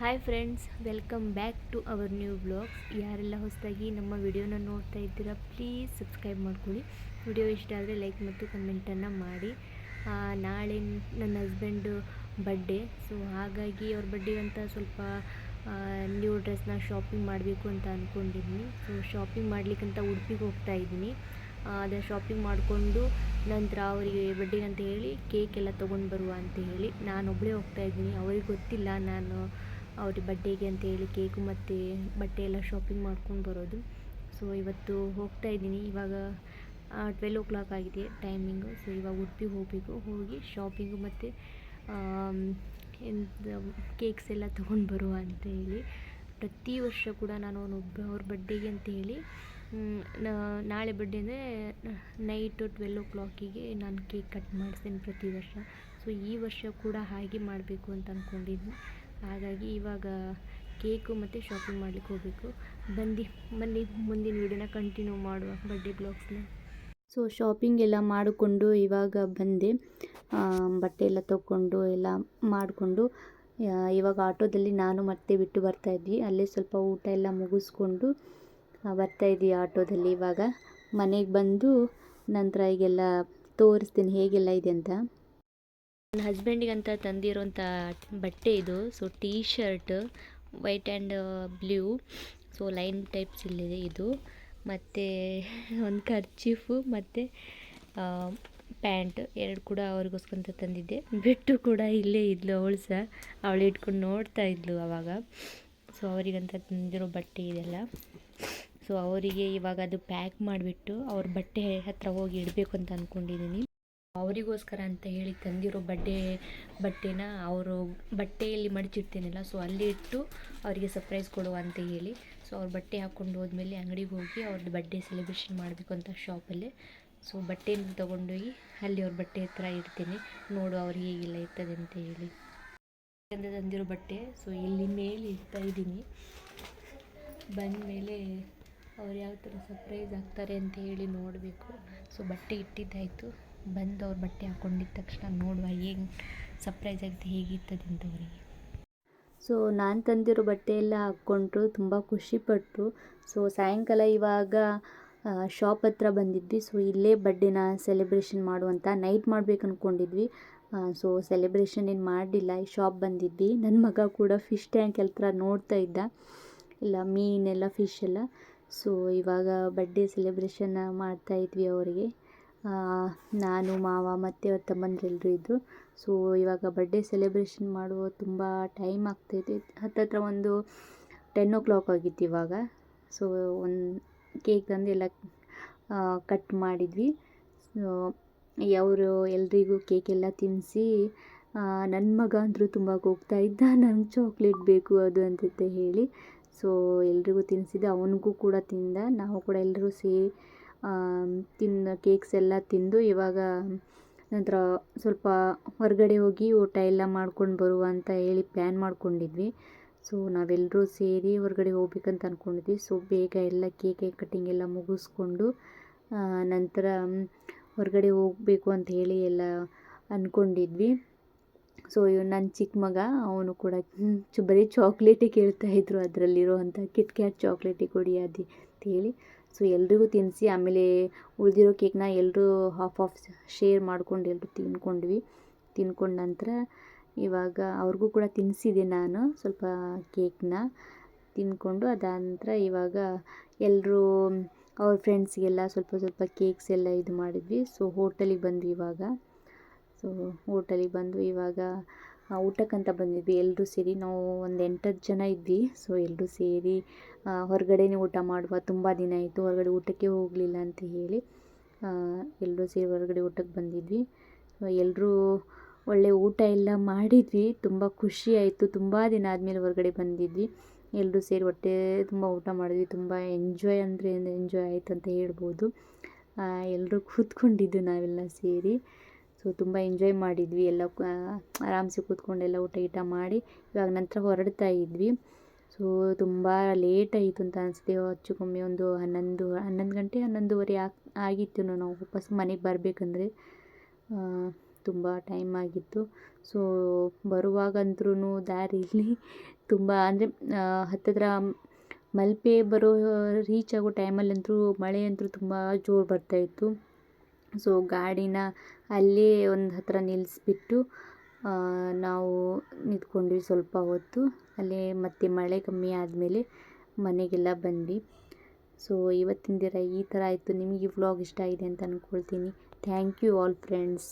Hi friends welcome back to our new blogs ಯಾರೆಲ್ಲ ಹೊಸದಾಗಿ ನಮ್ಮ ವಿಡಿಯೋನ ನೋಡ್ತಾ ಇದ್ದೀರಾ ಪ್ಲೀಸ್ ಸಬ್ಸ್ಕ್ರೈಬ್ ಮಾಡ್ಕೊಳ್ಳಿ. ವಿಡಿಯೋ ಇಷ್ಟ ಆದರೆ ಲೈಕ್ ಮತ್ತು ಕಮೆಂಟನ್ನು ಮಾಡಿ. ನಾಳೆ ನನ್ನ ಹಸ್ಬೆಂಡು ಬರ್ಡೇ ಸೊ ಹಾಗಾಗಿ ಅವ್ರ ಬರ್ಡೇಗೆ ಅಂತ ಸ್ವಲ್ಪ ನ್ಯೂ ಡ್ರೆಸ್ನ ಶಾಪಿಂಗ್ ಮಾಡಬೇಕು ಅಂತ ಅಂದ್ಕೊಂಡಿದ್ದೀನಿ ಸೊ ಶಾಪಿಂಗ್ ಮಾಡಲಿಕ್ಕಂತ ಉಡುಪಿಗೆ ಹೋಗ್ತಾ ಇದ್ದೀನಿ ಅದ ಶಾಪಿಂಗ್ ಮಾಡಿಕೊಂಡು ನಂತರ ಅವರಿಗೆ ಬರ್ಡೇಗೆ ಅಂತ ಹೇಳಿ ಕೇಕ್ ಎಲ್ಲ ತೊಗೊಂಡು ಬರುವ ಅಂತ ಹೇಳಿ ನಾನು ಒಬ್ಬಳೇ ಹೋಗ್ತಾ ಇದ್ದೀನಿ ಅವ್ರಿಗೆ ಗೊತ್ತಿಲ್ಲ ನಾನು ಅವ್ರಿಗೆ ಅಂತ ಹೇಳಿ ಕೇಕು ಮತ್ತು ಬಟ್ಟೆ ಎಲ್ಲ ಶಾಪಿಂಗ್ ಮಾಡ್ಕೊಂಡು ಬರೋದು. ಸೊ ಇವತ್ತು ಹೋಗ್ತಾ ಇದ್ದೀನಿ. ಇವಾಗ ಟ್ವೆಲ್ ಓ ಕ್ಲಾಕ್ ಆಗಿದೆ ಟೈಮಿಂಗು ಸೊ ಇವಾಗ ಉಡುಪಿ ಹೋಗಬೇಕು. ಹೋಗಿ ಶಾಪಿಂಗು ಮತ್ತು ಎಂತ ಕೇಕ್ಸ್ ಎಲ್ಲ ತೊಗೊಂಡು ಬರುವ ಅಂತ ಹೇಳಿ. ಪ್ರತಿ ವರ್ಷ ಕೂಡ ನಾನು ಅವನೊಬ್ಬ ಅವ್ರ ಬಡ್ಡೆಗೆ ಅಂತ ಹೇಳಿ ನಾಳೆ ಬರ್ಡೇ ಅಂದರೆ ನೈಟು ಟ್ವೆಲ್ ಓ ಕ್ಲಾಕಿಗೆ ನಾನು ಕೇಕ್ ಕಟ್ ಮಾಡಿಸ್ತೇನೆ ಪ್ರತಿ ವರ್ಷ. ಸೊ ಈ ವರ್ಷ ಕೂಡ ಹಾಗೆ ಮಾಡಬೇಕು ಅಂತ ಅಂದ್ಕೊಂಡಿದ್ದೀನಿ ಹಾಗಾಗಿ ಇವಾಗ ಕೇಕು ಮತ್ತು ಶಾಪಿಂಗ್ ಮಾಡ್ಲಿಕ್ಕೆ ಹೋಗಬೇಕು. ಬಂದು ಬನ್ನಿ, ಮುಂದಿನ ವೀಡಿಯೋನ ಕಂಟಿನ್ಯೂ ಮಾಡುವ ಬರ್ಡೇ ಬ್ಲಾಗ್ಸ್ನ ಸೊ ಶಾಪಿಂಗ್ ಎಲ್ಲ ಮಾಡಿಕೊಂಡು ಇವಾಗ ಬಂದೆ. ಬಟ್ಟೆ ಎಲ್ಲ ತೊಗೊಂಡು ಎಲ್ಲ ಮಾಡಿಕೊಂಡು ಇವಾಗ ಆಟೋದಲ್ಲಿ ನಾನು ಮತ್ತೆ ಬಿಟ್ಟು ಬರ್ತಾ ಇದ್ವಿ. ಅಲ್ಲೇ ಸ್ವಲ್ಪ ಊಟ ಎಲ್ಲ ಮುಗಿಸ್ಕೊಂಡು ಬರ್ತಾ ಇದ್ವಿ ಆಟೋದಲ್ಲಿ ಇವಾಗ. ಮನೆಗೆ ಬಂದು ನಂತರ ಈಗೆಲ್ಲ ತೋರಿಸ್ತೀನಿ ಹೇಗೆಲ್ಲ ಇದೆ ಅಂತ. ನನ್ನ ಹಸ್ಬೆಂಡಿಗಂತ ತಂದಿರೋಂಥ ಬಟ್ಟೆ ಇದು. So T shirt white and blue so line types ಇಲ್ಲಿದೆ ಇದು. ಮತ್ತು ಒಂದು ಕರ್ಚೀಫು ಮತ್ತು ಪ್ಯಾಂಟ್ ಎರಡು ಕೂಡ ಅವ್ರಿಗೋಸ್ಕರ ತಂದಿದ್ದೆ. ಬಿಟ್ಟು ಕೂಡ ಇಲ್ಲೇ ಇದ್ಲು ಅವಳು ಸಹ. ಅವಳು ಇಟ್ಕೊಂಡು ನೋಡ್ತಾ ಇದ್ಲು ಅವಾಗ. ಸೊ ಅವರಿಗಂತ ತಂದಿರೋ ಬಟ್ಟೆ ಇದೆಲ್ಲ. ಸೊ ಅವರಿಗೆ ಇವಾಗ ಅದು ಪ್ಯಾಕ್ ಮಾಡಿಬಿಟ್ಟು ಅವ್ರ ಬಟ್ಟೆ ಹತ್ರ ಹೋಗಿ ಇಡಬೇಕು ಅಂತ ಅಂದ್ಕೊಂಡಿದ್ದೀನಿ ಅವರಿಗೋಸ್ಕರ ಅಂತ ಹೇಳಿ ತಂದಿರೋ ಬಡ್ಡೆ, ಬಟ್ಟೆನ ಅವರು ಬಟ್ಟೆಯಲ್ಲಿ ಮಡಚಿರ್ತೀನಲ್ಲ ಸೊ ಅಲ್ಲಿ ಇಟ್ಟು ಅವರಿಗೆ ಸರ್ಪ್ರೈಸ್ ಕೊಡುವ ಅಂತ ಹೇಳಿ ಸೊ ಅವ್ರು ಬಟ್ಟೆ ಹಾಕ್ಕೊಂಡು ಹೋದ್ಮೇಲೆ ಅಂಗಡಿಗೆ ಹೋಗಿ ಅವ್ರದ್ದು ಬಡ್ಡೆ ಸೆಲೆಬ್ರೇಷನ್ ಮಾಡಬೇಕು ಅಂತ ಶಾಪಲ್ಲಿ ಸೊ ಬಟ್ಟೆಯನ್ನು ತೊಗೊಂಡೋಗಿ ಅಲ್ಲಿ ಅವ್ರ ಬಟ್ಟೆ ಹತ್ರ ಇಡ್ತೀನಿ, ನೋಡು ಅವ್ರಿಗೆ ಹೇಗೆಲ್ಲ ಇರ್ತದೆ ಅಂತ ಹೇಳಿ. ತಂದಿರೋ ಬಟ್ಟೆ ಸೊ ಇಲ್ಲಿ ಮೇಲೆ ಇಡ್ತಾ ಇದ್ದೀನಿ. ಬಂದ ಮೇಲೆ ಅವ್ರು ಯಾವ ಥರ ಸರ್ಪ್ರೈಸ್ ಆಗ್ತಾರೆ ಅಂತ ಹೇಳಿ ನೋಡಬೇಕು ಸೊ ಬಟ್ಟೆ ಇಟ್ಟಿದ್ದಾಯಿತು. ಬಂದು ಬಟ್ಟೆ ಹಾಕ್ಕೊಂಡಿದ್ದ ತಕ್ಷಣ ನೋಡುವ ಹೇಗೆ ಸರ್ಪ್ರೈಸ್ ಆಗಿದೆ ಹೇಗಿರ್ತದೆ ಅಂತ ಅವರಿಗೆ. ಸೊ ನಾನು ತಂದಿರೋ ಬಟ್ಟೆ ಎಲ್ಲ ಹಾಕ್ಕೊಂಡ್ರು ತುಂಬ ಖುಷಿಪಟ್ಟರು ಸೊ ಸಾಯಂಕಾಲ ಇವಾಗ ಶಾಪ್ ಹತ್ರ ಬಂದಿದ್ವಿ. ಸೊ ಇಲ್ಲೇ ಬರ್ಡೇನ ಸೆಲೆಬ್ರೇಷನ್ ಮಾಡುವಂಥ ನೈಟ್ ಮಾಡ್ಬೇಕು ಅಂದ್ಕೊಂಡಿದ್ವಿ ಸೊ ಸೆಲೆಬ್ರೇಷನ್ ಏನು ಮಾಡಲಿಲ್ಲ. ಈ ಶಾಪ್ ಬಂದಿದ್ವಿ. ನನ್ನ ಮಗ ಕೂಡ ಫಿಶ್ ಟ್ಯಾಂಕ್ ಹತ್ರ ನೋಡ್ತಾ ಇದ್ದ. ಇಲ್ಲ, ಮೀನೆಲ್ಲ ಫಿಶ್ ಎಲ್ಲ. ಸೊ ಇವಾಗ ಬರ್ಡೇ ಸೆಲೆಬ್ರೇಷನ್ ಮಾಡ್ತಾ ಇದ್ವಿ ಅವರಿಗೆ. ನಾನು, ಮಾವ, ಮತ್ತು ಅವ್ರ ತಮ್ಮಂದಿರೆಲ್ಲರೂ ಇದ್ದರು ಸೊ ಇವಾಗ ಬರ್ಡೇ ಸೆಲೆಬ್ರೇಷನ್ ಮಾಡುವ ತುಂಬ ಟೈಮ್ ಆಗ್ತೈತೆ. ಹತ್ತತ್ರ ಒಂದು ಟೆನ್ ಓ ಕ್ಲಾಕ್ ಆಗಿತ್ತು ಇವಾಗ. ಸೊ ಒಂದು ಕೇಕ್ ತಂದು ಎಲ್ಲ ಕಟ್ ಮಾಡಿದ್ವಿ. ಅವರು ಎಲ್ರಿಗೂ ಕೇಕೆಲ್ಲ ತಿನ್ನಿಸಿ ನನ್ನ ಮಗ ಅಂದರೂ ತುಂಬ ಹೋಗ್ತಾ ಇದ್ದ. ನಂಗೆ ಚಾಕ್ಲೇಟ್ ಬೇಕು ಅದು ಅಂತ ಹೇಳಿ. ಸೊ ಎಲ್ರಿಗೂ ತಿನ್ನಿಸಿದ್ದೆ ಅವನಿಗೂ ಕೂಡ ತಿಂದ. ನಾವು ಕೂಡ ಎಲ್ಲರೂ ಸೇರಿ ತಿಂದು ಕೇಕ್ಸ್ ಎಲ್ಲ ತಿಂದು ಇವಾಗ ನಂತರ ಸ್ವಲ್ಪ ಹೊರಗಡೆ ಹೋಗಿ ಊಟ ಎಲ್ಲ ಮಾಡ್ಕೊಂಡು ಬರುವ ಅಂತ ಹೇಳಿ ಪ್ಲ್ಯಾನ್ ಮಾಡ್ಕೊಂಡಿದ್ವಿ. ಸೊ ನಾವೆಲ್ಲರೂ ಸೇರಿ ಹೊರಗಡೆ ಹೋಗ್ಬೇಕಂತ ಅಂದ್ಕೊಂಡಿದ್ವಿ ಸೊ ಬೇಗ ಎಲ್ಲ ಕೇಕ್ ಕಟ್ಟಿಂಗ್ ಎಲ್ಲ ಮುಗಿಸ್ಕೊಂಡು ನಂತರ ಹೊರಗಡೆ ಹೋಗಬೇಕು ಅಂತ ಹೇಳಿ ಎಲ್ಲ ಅಂದ್ಕೊಂಡಿದ್ವಿ ಸೊ ಇವ್ ನನ್ನ ಚಿಕ್ಕ ಮಗ, ಅವನು ಕೂಡ ಬರೀ ಚಾಕ್ಲೇಟೇ ಕೇಳ್ತಾ ಅದರಲ್ಲಿರೋ ಅಂಥ ಕಿಟ್ ಕ್ಯಾಟ್ ಚಾಕ್ಲೇಟೇ ಕೊಡಿ ಅದು ಅಂತ ಹೇಳಿ. ಸೊ ಎಲ್ರಿಗೂ ತಿನ್ನಿಸಿ ಆಮೇಲೆ ಉಳಿದಿರೋ ಕೇಕ್ನ ಎಲ್ಲರೂ ಹಾಫ್ ಹಾಫ್ ಶೇರ್ ಮಾಡ್ಕೊಂಡು ಎಲ್ಲರೂ ತಿನ್ಕೊಂಡ್ವಿ ತಿನ್ಕೊಂಡ ನಂತರ ಇವಾಗ ಅವ್ರಿಗೂ ಕೂಡ ತಿನ್ನಿಸಿದೆ ನಾನು ಸ್ವಲ್ಪ ಕೇಕ್ನ. ತಿನ್ಕೊಂಡು ಅದಾದ ನಂತರ ಇವಾಗ ಎಲ್ಲರೂ ಅವ್ರ ಫ್ರೆಂಡ್ಸ್ಗೆಲ್ಲ ಸ್ವಲ್ಪ ಸ್ವಲ್ಪ ಕೇಕ್ಸ್ ಎಲ್ಲ ಇದು ಮಾಡಿದ್ವಿ. ಸೊ ಹೋಟೆಲಿಗೆ ಬಂದ್ವಿ ಇವಾಗ. ಸೊ ಹೋಟೆಲಿಗೆ ಬಂದು ಇವಾಗ ಊಟಕ್ಕಂತ ಬಂದಿದ್ವಿ. ಎಲ್ಲರೂ ಸೇರಿ ನಾವು ಒಂದು ಎಂಟತ್ತು ಜನ ಇದ್ವಿ. ಸೊ ಎಲ್ಲರೂ ಸೇರಿ ಹೊರಗಡೆನೇ ಊಟ ಮಾಡುವ. ತುಂಬ ದಿನ ಆಯಿತು. ಹೊರಗಡೆ ಊಟಕ್ಕೆ ಹೋಗಲಿಲ್ಲ ಅಂತ ಹೇಳಿ ಎಲ್ಲರೂ ಸೇರಿ ಹೊರಗಡೆ ಊಟಕ್ಕೆ ಬಂದಿದ್ವಿ. ಎಲ್ಲರೂ ಒಳ್ಳೆ ಊಟ ಎಲ್ಲ ಮಾಡಿದ್ವಿ. ತುಂಬ ಖುಷಿ ಆಯಿತು. ತುಂಬ ದಿನ ಆದಮೇಲೆ ಹೊರಗಡೆ ಬಂದಿದ್ವಿ. ಎಲ್ಲರೂ ಸೇರಿ ಹೊಟ್ಟೆ ತುಂಬ ಊಟ ಮಾಡಿದ್ವಿ. ತುಂಬ ಎಂಜಾಯ್ ಅಂದರೆ ಎಂಜಾಯ್ ಆಯಿತು ಅಂತ ಹೇಳ್ಬೋದು. ಎಲ್ಲರೂ ಕೂತ್ಕೊಂಡಿದ್ದು ನಾವೆಲ್ಲ ಸೇರಿ. ಸೊ ತುಂಬ ಎಂಜಾಯ್ ಮಾಡಿದ್ವಿ. ಎಲ್ಲ ಆರಾಮ್ಸೆ ಕೂತ್ಕೊಂಡೆಲ್ಲ ಊಟ ಗೀಟ ಮಾಡಿ ಇವಾಗ ನಂತರ ಹೊರಡ್ತಾ ಇದ್ವಿ. ಸೊ ತುಂಬ ಲೇಟ್ ಆಯಿತು ಅಂತ ಅನಿಸ್ದೆ ಹೆಚ್ಚು ಕಮ್ಮಿ ಒಂದು ಹನ್ನೊಂದು ಹನ್ನೊಂದು ಗಂಟೆ, ಹನ್ನೊಂದುವರೆ ಆಗಿ ಆಗಿತ್ತು ನಾವು ವಾಪಸ್ ಮನೆಗೆ ಬರಬೇಕಂದ್ರೆ. ತುಂಬ ಟೈಮ್ ಆಗಿತ್ತು. ಸೊ ಬರುವಾಗಂದ್ರೂ ದಾರಿಲಿ ತುಂಬ, ಅಂದರೆ ಹತ್ತತ್ರ ಮಲ್ಪೆ ಬರೋ ರೀಚ್ ಆಗೋ ಟೈಮಲ್ಲಂತೂ ಮಳೆ ಅಂತೂ ತುಂಬ ಜೋರು ಬರ್ತಾಯಿತ್ತು ಸೊ ಗಾಡಿನ ಅಲ್ಲೇ ಒಂದು ಹತ್ತಿರ ನಿಲ್ಲಿಸ್ಬಿಟ್ಟು ನಾವು ನಿಂತ್ಕೊಂಡ್ವಿ ಸ್ವಲ್ಪ ಹೊತ್ತು. ಅಲ್ಲೇ ಮತ್ತೆ ಮಳೆ ಕಮ್ಮಿ ಆದಮೇಲೆ ಮನೆಗೆಲ್ಲ ಬಂದ್ವಿ. ಸೊ ಇವತ್ತಿನ ದಿನ ಈ ಥರ ಆಯಿತು. ನಿಮಗೆ ಈ ವ್ಲಾಗ್ ಇಷ್ಟ ಆಗಿದೆ ಅಂತ ಅಂದ್ಕೊಳ್ತೀನಿ ಥ್ಯಾಂಕ್ ಯು ಆಲ್ ಫ್ರೆಂಡ್ಸ್.